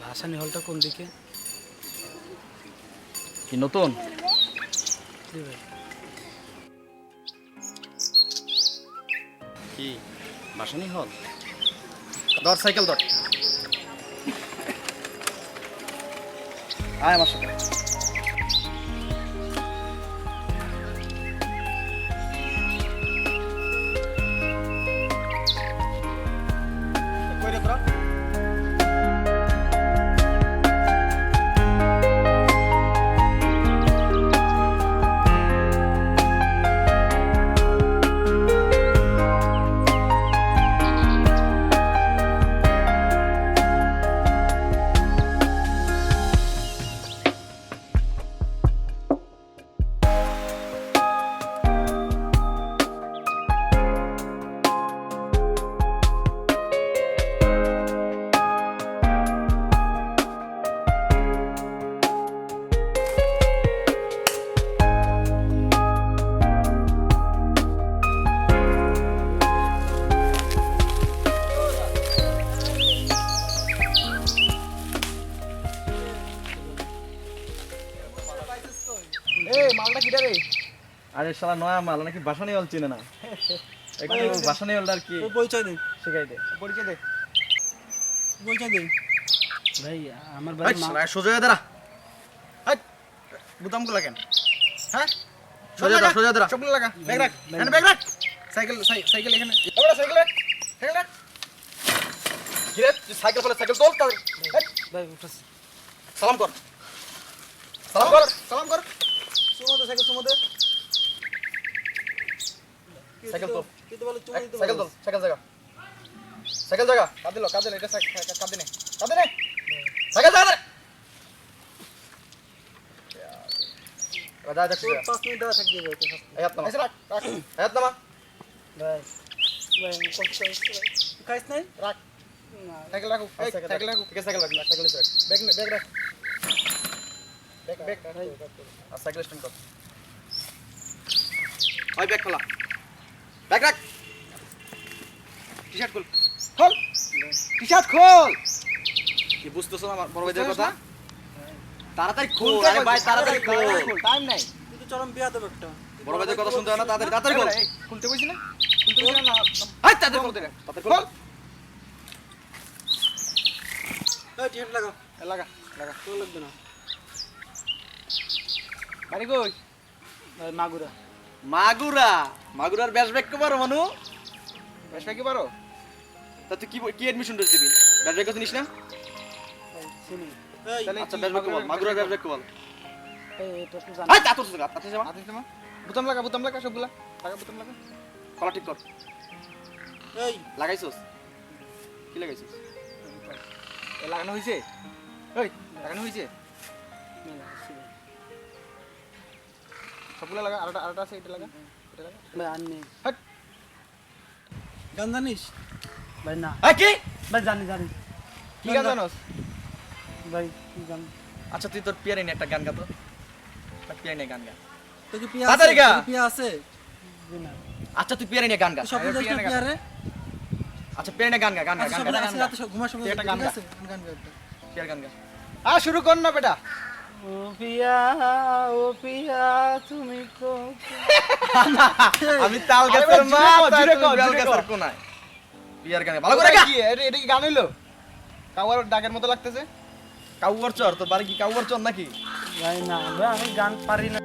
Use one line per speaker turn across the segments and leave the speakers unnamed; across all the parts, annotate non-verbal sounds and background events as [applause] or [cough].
ভাসানি হলটা কোন দিকে?
কি নতুন?
জি ভাই।
কি ভাসানি হল ধর সাইকেল ধর। আয় আমার সাথে। এই মালটা কিটা রে? আরে শালা নয়া মাল নাকি বাসানি হল চিনে না? একটু বাসানি হলটা আর কি?
পরিচয় দে।
শিখাই দে। পরিচয় দে।
পরিচয় দে। ভাই আমার বাড়ি মা
শালা সোজা দাঁড়া। হাট বুতামগুলা কেন? হ্যাঁ? সোজা দাঁড়া সোজা দাঁড়া। সবগুলো লাগা ব্যাগ রাখ। এখানে ব্যাগ রাখ। সাইকেল সাইকেল এখানে। ওটা সাইকেল রাখ। সাইকেল রাখ। তুই সাইকেল ফেলে সাইকেল তোল
উঠাস
সালাম কর। সালাম কর। সালাম কর। সুমদে সাইকেল সুমদে সাইকেল তোল
কিন্তু বলে চুমা দিতে
সাইকেল তোল সাইকেল জায়গা। সাইকেল জায়গা কাঁদ দিল কাঁদ এটা কাঁদ দিনে কাঁদ দিনে সাইকেল জায়গা দে এবার যা দেখছিস
তোর পাঁচ মিনিট দেওয়া থাকবে ভাই
হাত নামা। রাখ হাত নামা।
ভাই ভাই খাইস নাই?
রাখ।
না
সাইকেল রাখো সাইকেল রাখো সাইকেল রাখ ব্যাগ নে ব্যাগ রাখ। ব্যাগ ব্যাগ আর সাইকেল স্ট্যান্ড কর। ওই ব্যাগ খোলা। ব্যাগ রাখ। টি-শার্ট খোল। খোল। টি-শার্ট খোল। কি বুঝতেছ না বড় ভাইদের কথা? তাড়াতাড়ি খোল। আরে ভাই তাড়াতাড়ি খোল। টাইম নাই।
তুই তো চরম বিয়া দেব একটা।
বড় ভাইদের কথা শুনতে হয় না তাড়াতাড়ি তাড়াতাড়ি খোল। খুলতে না? খুলতে কইছি না হাই তাড়াতাড়ি খোল তাড়াতাড়ি খোল।
এই টিকেট লাগা
লাগা। লাগা
লাগবে না।
বাড়ি কই
মাগুরা।
মাগুরা? মাগুরার ব্যাস ব্যাগ কে পারো মানু। ব্যাস ব্যাগ কে পারো তা তুই কি কি এডমিশন দিস দিবি? ব্যাস ব্যাগ চিনিস না?
চিনি।
আচ্ছা ব্যাস ব্যাগ বল মাগুরার ব্যাস ব্যাগ বল।
এই তো জানি।
হাই তা তো সুগা তা যাবা আতে যাবা বুতাম লাগা বুতাম লাগা সবগুলা। লাগা বুতাম লাগা। কলা ঠিক কর।
এই।
লাগাইছস? কি লাগাইছস? এ লাগানো হইছে? এই লাগানো হইছে। সবগুলা লাগা আরটা আরটা আছে এটা লাগা এটা লাগা।
ভাই আর নেই।
হাট।
গান জানিস? ভাই না।
এই কি?
ভাই জানি জানি।
কি গান জানোস?
ভাই কি গান?
আচ্ছা তুই তোর পিয়ারে একটা গান গা তো। পিয়ারে নিয়ে গান গা।
তো কি পিয়া আছে। তোর পিয়া আছে?
আচ্ছা তুই পিয়ারে নিয়ে গান গা।
তুই স্বপ্ন দেখিস না পিয়া রে
আচ্ছা পিয়ারে গান গা গান গা
আচ্ছা
গান গা গান
আছে
গা।
রাতে সব ঘুমার সময়
তুই একটা গান গা।
আছে গান গান গা। একটা।
পিয়ার গান গা। আ শুরু কর না বেটা।
ও পিয়া ও পিয়া তুমি [laughs]
আমি তাল গাছের মা জুড়ে কর জুড়ে গাছের কোনায়। পিয়ার গান ভালো করে
কি? এটা কি গান হইল? ডাকের মতো লাগতেছে?
কাউয়ার চর তোর বাড়ি কি কাউয়ার চর নাকি?
ভাই না আমি গান পারি না।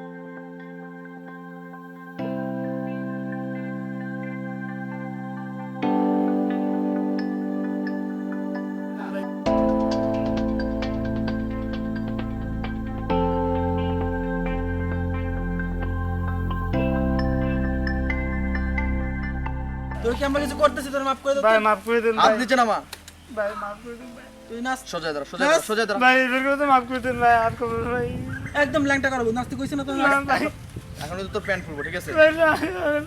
তোর কি আমরা কিছু করতেছি? তোর মাফ করে দে
ভাই মাফ করে দেন
হাত নিচে নামা।
ভাই মাফ করে দেন ভাই।
তুই নাচ।
সোজা দাঁড়া সোজা দাঁড়া সোজা দাঁড়া।
ভাই এদের কথা মাফ করে দেন ভাই আর কবে ভাই।
একদম ল্যাংটা করব নাচতে কইছি না তো
না ভাই।
এখন তো তোর প্যান্ট খুলবো ঠিক আছে?
ভাই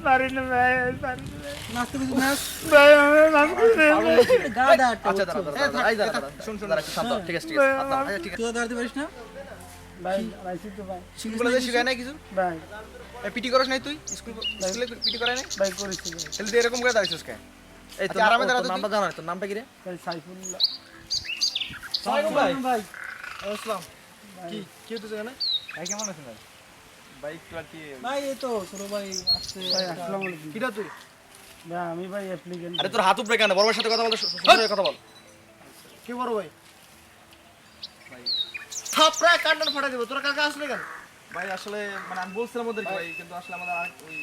পারি না ভাই পারি না।
নাচতে কইছি নাচ।
ভাই আমি মাফ করে দেন ভাই।
গাদা
আচ্ছা দাঁড়া দাঁড়া এই দাঁড়া শুন শুন। দাঁড়া একটু শান্ত ঠিক আছে ঠিক আছে আচ্ছা, ঠিক আছে।
তুই দাঁড়াতে পারিস না ভাই। ভাই তো ভাই
যে শিখায় নাই কিছু
ভাই।
পিটি করস নাই তুই? স্কুল স্কুলে পিটি করে নাই?
ভাই করেছি
তাহলে তুই এরকম করে দাঁড়িয়েছিস কে?
এই তোর
আচ্ছা, আরামে দাঁড়া তো
নামটা জানা তোর নামটা কি রে?
সাইফুল্লাহ।
ভাই।
ভাই।
আসসালাম। কি কি এখানে?
ভাই কেমন আছেন ভাই? ভাই একটু আর কি
ভাই এই তো ছোট ভাই আসছে।
ভাই আসসালামু আলাইকুম।
কিটা তুই?
ভাই আমি ভাই অ্যাপ্লিকেন্ট
আরে তোর হাত উপরে কেন? বড় সাথে কথা বলতে সুন্দর কথা বল।
কি বড় ভাই? ভাই। থাপড়া কান্ডন ফাটা দিব। তোরা কাকা আসলে কেন?
ভাই আসলে মানে আমি বলছিলাম ওদেরকে ভাই। কিন্তু আসলে আমাদের আর ওই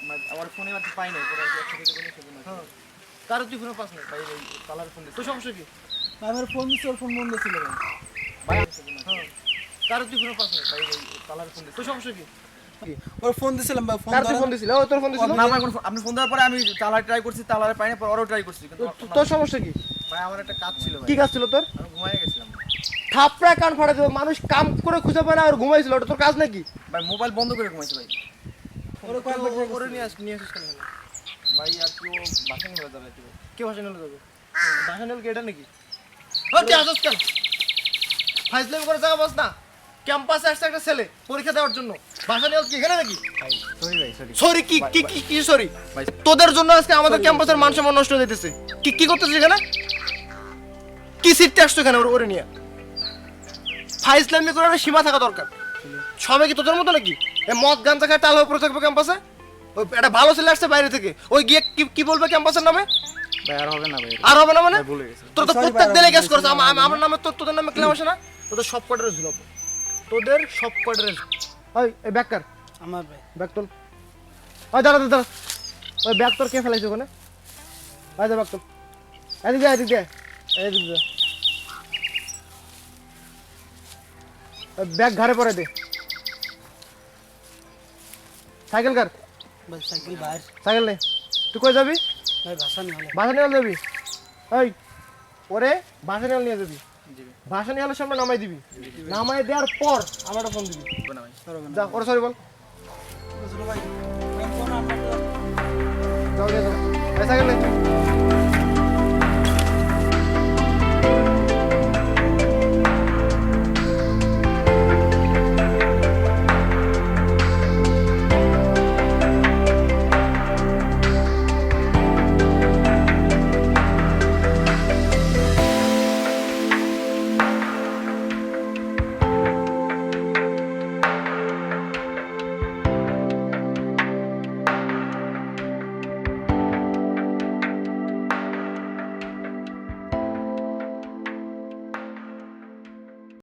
মানে আমার ফোনে আর পাই নাই পরে একসাথে দেবো সেজন্য
হ্যাঁ। কারও তুই ফোনে পাস না
ভাই ওই কালার ফোন
তোর সমস্যা কি?
আমার ফোন দিচ্ছে ওর ফোন বন্ধ ছিল ভাই।
ভাই
হ্যাঁ। কারও তুই ফোনে পাস না
ভাই ওই কালার ফোন
তোর সমস্যা কি?
ওর ফোন দিছিলাম ভাই ফোন
কার ফোন দিছিল? ও তোর ফোন দিছিল?
না ভাই ফোন- আপনি ফোন দেওয়ার পরে আমি তালার ট্রাই করছি তালারে পাই না পরে ওরও ট্রাই করছি কিন্তু
তোর সমস্যা কি?
ভাই আমার একটা কাজ ছিল ভাই।
কি কাজ ছিল তোর?
আমি ঘুমাই গেছিলাম
থাপড়া কান ফাটা দিব। মানুষ কাম করে খুঁজে পায় না আর ঘুমাইছিল। ওটা তোর কাজ নাকি?
ভাই মোবাইল বন্ধ করে ঘুমাইছি ভাই।
ওরে কয়েকবার করে নিয়ে আস নিয়ে আসিস কেন?
ভাই আর কি ও বাসা নিয়ে যাবে আর কি ভাই।
কে ভাষা নিলে যাবে ভাষা নিলে এটা নাকি? ও আসস কেন? ফাইজলামি করে জায়গা বস না। ক্যাম্পাসে আসছে একটা ছেলে পরীক্ষা দেওয়ার জন্য। ভাষা নিয়ে কি এখানে নাকি?
সরি ভাই সরি
সরি কি কি কি কি সরি তোদের জন্য আজকে আমাদের ক্যাম্পাসের মান সম্মান নষ্ট হয়ে যেতেছে কি কি করতেছিস এখানে? কি সিটতে আসছো এখানে ওর- ওরে নিয়ে? ফাইজলামি করে একটা সীমা থাকা দরকার। সবাই কি তোদের মতো নাকি? এ মদ গান খায় টাল হয়ে পড়ে থাকবে ক্যাম্পাসে ওই একটা ভালো ছেলে আসছে বাইরে থেকে। ওই গিয়ে কি কি বলবে ক্যাম্পাসের নামে?
ভাই আর হবে না ভাই।
আর হবে না মানে? তোর তো প্রত্যেক দিনে গ্যাস করছে আম- আম- আমার নামে তোর তোদের নামে ক্লেম আসে না? তোদের সব কটারে ঝুলাবো। তোদের সব কটারে ওই এই ব্যাগ কার?
আমার ভাই।
ব্যাগ তোল ওই দাঁড়া দাঁড়া ওই ব্যাগ তোর কে ফেলাইছে ওখানে? ওই যা ব্যাগ তোল এদিকে এদিকে এদিকে ব্যাগ ঘাড়ে পরে দে। সাইকেল কার?
ভাই সাইকেল বাইর।
সাইকেল নে। তুই কই যাবি?
ভাই ভাষা
নিয়ে যাবি? ওই ওরে বাসা নিয়ে নিয়ে যাবি? বাসা নিয়ে সামনে নামাই দিবি। নামাই দেওয়ার পর আমার ফোন দিবি। যা ওরে সরি বল। যাও যাও যাও। এই সাইকেল নে।